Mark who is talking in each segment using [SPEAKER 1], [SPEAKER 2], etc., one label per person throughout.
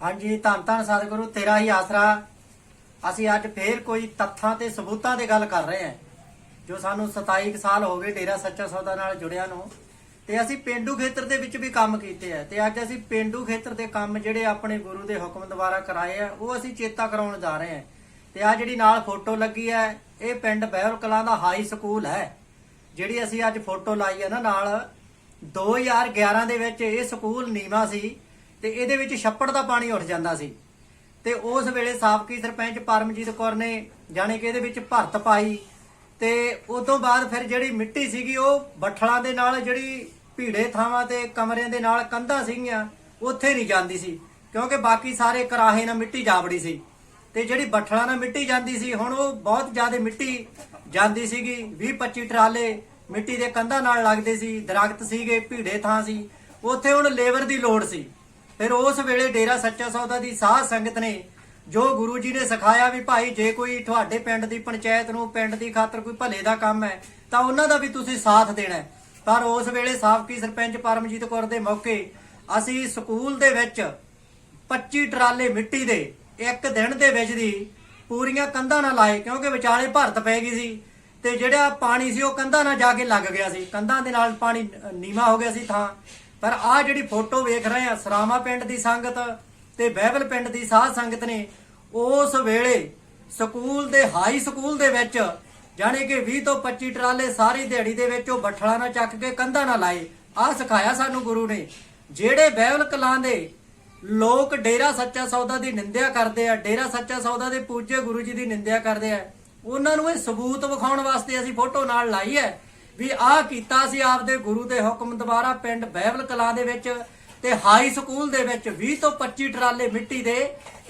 [SPEAKER 1] ਹਾਂਜੀ, ਧੰਨ ਧੰਨ ਸਤਿਗੁਰੂ, ਤੇਰਾ ਹੀ ਆਸਰਾ। ਅਸੀਂ ਅੱਜ ਫੇਰ ਕੋਈ ਤੱਥਾਂ ਤੇ ਸਬੂਤਾਂ ਤੇ ਗੱਲ ਕਰ ਰਹੇ ਹਾਂ, ਜੋ ਸਾਨੂੰ 27 ਕੁ ਸਾਲ ਹੋ ਗਏ ਡੇਰਾ ਸੱਚਾ ਸੌਦਾ ਨਾਲ ਜੁੜਿਆ ਨੂੰ। ਤੇ ਅਸੀਂ ਪਿੰਡੂ ਖੇਤਰ ਦੇ ਵਿੱਚ ਵੀ ਕੰਮ ਕੀਤੇ ਆ, ਤੇ ਅੱਜ ਅਸੀਂ ਪਿੰਡੂ ਖੇਤਰ ਦੇ ਕੰਮ ਜਿਹੜੇ ਆਪਣੇ ਗੁਰੂ ਦੇ ਹੁਕਮ ਦੁਆਰਾ ਕਰਾਏ ਆ, ਉਹ ਅਸੀਂ ਚੇਤਾ ਕਰਾਉਣ ਜਾ ਰਹੇ ਹਾਂ। ਤੇ ਆ ਜਿਹੜੀ ਨਾਲ ਫੋਟੋ ਲੱਗੀ ਹੈ, ਇਹ ਪਿੰਡ ਬਹਿਰ ਕਲਾਂ ਦਾ ਹਾਈ ਸਕੂਲ ਹੈ। ਜਿਹੜੀ ਅਸੀਂ ਅੱਜ ਫੋਟੋ ਲਾਈ ਹੈ ਨਾ ਨਾਲ 2011 ਦੇ ਵਿੱਚ ਇਹ ਸਕੂਲ ਨੀਵਾ ਸੀ। ਤੇ ਇਹਦੇ ਵਿੱਚ ਛੱਪੜ ਦਾ ਪਾਣੀ ਉੱਠ ਜਾਂਦਾ ਸੀ। ਤੇ ਉਸ ਵੇਲੇ ਸਾਬਕੀ ਸਰਪੰਚ ਪਰਮਜੀਤ ਕੌਰ ਨੇ ਜਾਣੇ ਕਿ ਇਹਦੇ ਵਿੱਚ ਭਰਤ ਪਾਈ। ਤੇ ਉਸ ਤੋਂ ਬਾਅਦ ਫਿਰ ਜਿਹੜੀ ਮਿੱਟੀ ਸੀਗੀ, ਉਹ ਬੱਠਲਾਂ ਦੇ ਨਾਲ ਜਿਹੜੀ ਭੀੜੇ ਥਾਵਾਂ ਤੇ ਕਮਰਿਆਂ ਦੇ ਨਾਲ ਕੰਧਾਂ ਸੀਗੀਆਂ, ਉੱਥੇ ਨਹੀਂ ਜਾਂਦੀ ਸੀ। ਕਿਉਂਕਿ ਬਾਕੀ ਸਾਰੇ ਕਰਾਹੇ ਨਾਲ ਮਿੱਟੀ ਜਾਵੜੀ ਸੀ। ਤੇ ਜਿਹੜੀ ਬੱਠਲਾਂ ਨਾਲ ਮਿੱਟੀ ਜਾਂਦੀ ਸੀ, ਹੁਣ ਉਹ ਬਹੁਤ ਜ਼ਿਆਦਾ ਮਿੱਟੀ ਜਾਂਦੀ ਸੀਗੀ। 20 25 ਟਰਾਲੇ ਮਿੱਟੀ ਦੇ ਕੰਧਾਂ ਨਾਲ ਲੱਗਦੇ ਸੀ, ਦਰਖਤ ਸੀਗੇ, ਭੀੜੇ ਥਾਂ ਸੀ। ਉੱਥੇ ਹੁਣ ਲੇਬਰ ਦੀ ਲੋੜ ਸੀ। ਫਿਰ ਉਸ ਵੇਲੇ ਡੇਰਾ ਸੱਚਾ ਸੌਦਾ ਦੀ ਸਾਧ ਸੰਗਤ ਨੇ ਜੋ ਗੁਰੂ ਜੀ ਨੇ ਸਿਖਾਇਆ ਵੀ ਭਾਈ ਜੇ ਕੋਈ ਤੁਹਾਡੇ ਪਿੰਡ ਦੀ ਪੰਚਾਇਤ ਨੂੰ ਪਿੰਡ ਦੀ ਖਾਤਰ ਕੋਈ ਭਲੇ ਦਾ ਕੰਮ ਹੈ ਤਾਂ ਉਹਨਾਂ ਦਾ ਵੀ ਤੁਸੀਂ ਸਾਥ ਦੇਣਾ ਪਰ ਉਸ ਵੇਲੇ ਸਾਬਕੀ ਸਰਪੰਚ ਪਰਮਜੀਤ ਕੌਰ ਦੇ ਮੌਕੇ ਅਸੀਂ ਸਕੂਲ ਦੇ ਵਿੱਚ 25 ਟਰਾਲੇ ਮਿੱਟੀ ਦੇ ਇੱਕ ਦਿਨ ਦੇ ਵਿੱਚ ਦੀ ਪੂਰੀਆਂ ਕੰਧਾਂ ਨਾਲ ਲਾਏ ਕਿਉਂਕਿ ਵਿਚਾਲੇ ਭਰਤ ਪੈ ਗਈ ਸੀ ਤੇ ਜਿਹੜਾ ਪਾਣੀ ਸੀ ਉਹ ਕੰਧਾਂ ਨਾਲ ਜਾ ਕੇ ਲੱਗ ਗਿਆ ਸੀ। ਕੰਧਾਂ ਦੇ ਨਾਲ ਪਾਣੀ ਅ, ਨੀਵਾਂ ਹੋ ਗਿਆ ਸੀ ਥਾਂ। ਪਰ ਆਹ ਜਿਹੜੀ ਫੋਟੋ ਵੇਖ ਰਹੇ ਆ, ਸਰਾਮਾ ਪਿੰਡ ਦੀ ਸੰਗਤ ਤੇ ਬਹਿਬਲ ਪਿੰਡ ਦੀ ਸਾਧ ਸੰਗਤ ਨੇ, ਉਸ ਵੇਲੇ ਸਕੂਲ ਦੇ, ਹਾਈ ਸਕੂਲ ਦੇ ਵਿੱਚ ਜਾਣੇ ਕਿ 20 ਤੋਂ 25 ਟਰਾਲੇ ਸਾਰੀ ਦਿਹਾੜੀ ਦੇ ਵਿੱਚ ਉਹ ਬੱਠਲਾ ਨਾਲ ਚੱਕ ਕੇ ਕੰਧਾਂ ਨਾਲ ਲਾਏ। ਆਹ ਸਿਖਾਇਆ ਸਾਨੂੰ ਗੁਰੂ ਨੇ। ਜਿਹੜੇ ਬਹਿਬਲ ਕਲਾਂ ਦੇ ਲੋਕ ਡੇਰਾ ਸੱਚਾ ਸੌਦਾ ਦੀ ਨਿੰਦਿਆ ਕਰਦੇ ਆ, ਡੇਰਾ ਸੱਚਾ ਸੌਦਾ ਦੇ ਪੂਜੇ ਗੁਰੂ ਜੀ ਦੀ ਨਿੰਦਿਆ ਕਰਦੇ ਆ, ਉਹਨਾਂ ਨੂੰ ਇਹ ਸਬੂਤ ਵਿਖਾਉਣ ਵਾਸਤੇ ਅਸੀਂ ਫੋਟੋ ਨਾਲ ਲਾਈ ਹੈ। ਵੀ ਆਹ ਕੀਤਾ ਸੀ ਆਪਦੇ ਗੁਰੂ ਦੇ ਹੁਕਮ ਦੁਆਰਾ ਪਿੰਡ ਬਹਿਬਲ ਕਲਾਂ ਦੇ ਵਿੱਚ ਤੇ ਹਾਈ ਸਕੂਲ ਦੇ ਵਿੱਚ 20 ਤੋਂ 25 ਟਰਾਲੇ ਮਿੱਟੀ ਦੇ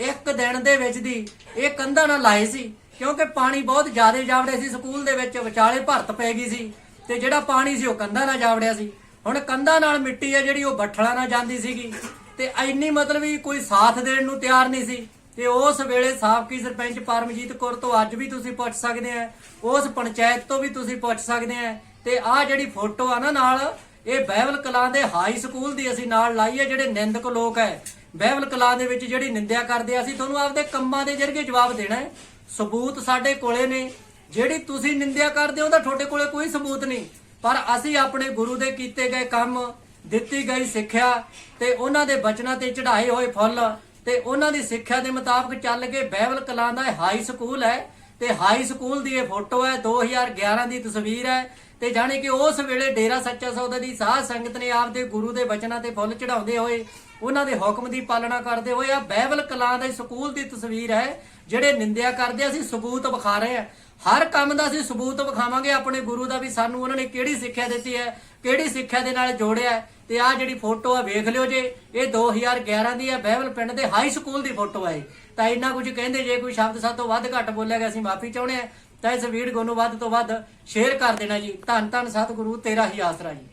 [SPEAKER 1] ਇੱਕ ਦਿਨ ਦੇ ਵਿੱਚ ਦੀ ਇਹ ਕੰਧਾਂ ਨਾਲ ਲਾਏ ਸੀ, ਕਿਉਂਕਿ ਪਾਣੀ ਬਹੁਤ ਜ਼ਿਆਦਾ ਜਾਵੜਿਆ ਸੀ, ਸਕੂਲ ਦੇ ਵਿੱਚ ਵਿਚਾਲੇ ਭਰਤ ਪੈ ਗਈ ਸੀ ਤੇ ਜਿਹੜਾ ਪਾਣੀ ਸੀ ਉਹ ਕੰਧਾਂ ਨਾਲ ਜਾਵੜਿਆ ਸੀ। ਹੁਣ ਕੰਧਾਂ ਨਾਲ ਮਿੱਟੀ ਹੈ ਜਿਹੜੀ ਉਹ ਬੱਠਲਾਂ ਨਾਲ ਜਾਂਦੀ ਸੀਗੀ ਤੇ ਇੰਨੀ ਮਤਲਬ ਵੀ ਕੋਈ ਸਾਥ ਦੇਣ ਨੂੰ ਤਿਆਰ ਨਹੀਂ ਸੀ। ਤੇ ਉਸ ਵੇਲੇ ਸਾਬਕੀ ਸਰਪੰਚ ਪਰਮਜੀਤ ਕੌਰ ਤੋਂ ਅੱਜ ਵੀ ਤੁਸੀਂ ਪੁੱਛ ਸਕਦੇ ਆ, ਉਸ ਪੰਚਾਇਤ ਤੋਂ ਵੀ ਤੁਸੀਂ ਪੁੱਛ ਸਕਦੇ ਆ ਤੇ ਆਹ ਜਿਹੜੀ ਫੋਟੋ ਆ ਨਾ ਨਾਲ, ਇਹ ਬਹਿਬਲ ਕਲਾਂ ਦੇ ਹਾਈ ਸਕੂਲ ਦੀ ਅਸੀਂ ਨਾਲ ਲਾਈ ਹੈ, ਜਿਹੜੇ ਨਿੰਦਕ ਲੋਕ ਹੈ। ਬਹਿਬਲ ਕਲਾਂ ਦੇ ਵਿੱਚ ਜਿਹੜੀ ਨਿੰਦਿਆ ਕਰਦੇ ਆ, ਅਸੀਂ ਤੁਹਾਨੂੰ ਆਪਦੇ ਕੰਮਾਂ ਦੇ ਜ਼ਰੀਏ ਜਵਾਬ ਦੇਣਾ ਹੈ। ਸਬੂਤ ਸਾਡੇ ਕੋਲੇ ਨੇ। ਜਿਹੜੀ ਤੁਸੀਂ ਨਿੰਦਿਆ ਕਰਦੇ ਹੋ, ਉਹਦਾ ਤੁਹਾਡੇ ਕੋਲੇ ਕੋਈ ਸਬੂਤ ਨਹੀਂ। ਪਰ ਅਸੀਂ ਆਪਣੇ ਗੁਰੂ ਦੇ ਕੀਤੇ ਗਏ ਕੰਮ, ਦਿੱਤੀ ਗਈ ਸਿੱਖਿਆ ਤੇ ਉਹਨਾਂ ਦੇ ਬਚਨਾਂ ਤੇ ਚੜਾਏ ਹੋਏ ਫੁੱਲ ਤੇ ਉਹਨਾਂ ਦੀ ਸਿੱਖਿਆ ਦੇ ਮੁਤਾਬਕ ਚੱਲ ਕੇ ਬਹਿਬਲ ਕਲਾਂ ਦਾ ਹਾਈ ਸਕੂਲ ਹੈ। ਤੇ ਹਾਈ ਸਕੂਲ ਦੀ ਇਹ ਫੋਟੋ ਹੈ 2011 ਦੀ ਤਸਵੀਰ ਹੈ। ਤੇ ਜਾਣੇ ਕਿ ਉਸ ਵੇਲੇ ਡੇਰਾ ਸੱਚਾ ਸੌਦਾ ਦੀ ਸਾਧ ਸੰਗਤ ਨੇ ਆਪਦੇ ਗੁਰੂ ਦੇ ਬਚਨਾਂ ਤੇ ਫੁੱਲ ਚੜਾਉਂਦੇ ਹੋਏ ਉਹਨਾਂ ਦੇ ਹੁਕਮ ਦੀ ਪਾਲਣਾ ਕਰਦੇ ਹੋਏ ਆ ਬਹਿਬਲ ਕਲਾਂ ਦੇ ਸਕੂਲ ਦੀ ਤਸਵੀਰ ਹੈ, ਜਿਹੜੇ ਨਿੰਦਿਆ ਕਰਦੇ ਅਸੀਂ ਸਬੂਤ ਵਿਖਾ ਰਹੇ ਆ। ਹਰ ਕੰਮ ਦਾ ਅਸੀਂ ਸਬੂਤ ਵਿਖਾਵਾਂਗੇ, ਆਪਣੇ ਗੁਰੂ ਦਾ ਵੀ ਸਾਨੂੰ ਉਹਨਾਂ ਨੇ ਕਿਹੜੀ ਸਿੱਖਿਆ ਦਿੱਤੀ ਹੈ, ਕਿਹੜੀ ਸਿੱਖਿਆ ਦੇ ਨਾਲ ਜੋੜਿਆ ਤੇ ਆਹ ਜਿਹੜੀ ਫੋਟੋ ਆ ਵੇਖ ਲਿਓ ਜੇ, ਇਹ 2011 ਦੀ ਹੈ, ਬਹਿਵਲ ਪਿੰਡ ਦੇ ਹਾਈ ਸਕੂਲ ਦੀ ਫੋਟੋ ਹੈ। ਤਾਂ ਇੰਨਾ ਕੁਝ ਕਹਿੰਦੇ, ਜੇ ਕੋਈ ਸ਼ਬਦ ਸਾਤੋਂ ਵੱਧ ਘੱਟ ਬੋਲਿਆ ਗਿਆ, ਅਸੀਂ ਮਾਫੀ ਚਾਹੁੰਦੇ ਆ ਤਾਂ ਇਸ ਵੀਡੀਓ ਨੂੰ ਵੱਧ ਤੋਂ ਵੱਧ ਸ਼ੇਅਰ ਕਰ ਦੇਣਾ ਜੀ। ਧੰਨ ਧੰਨ ਸਤਿਗੁਰੂ, ਤੇਰਾ ਹੀ ਆਸਰਾ ਜੀ।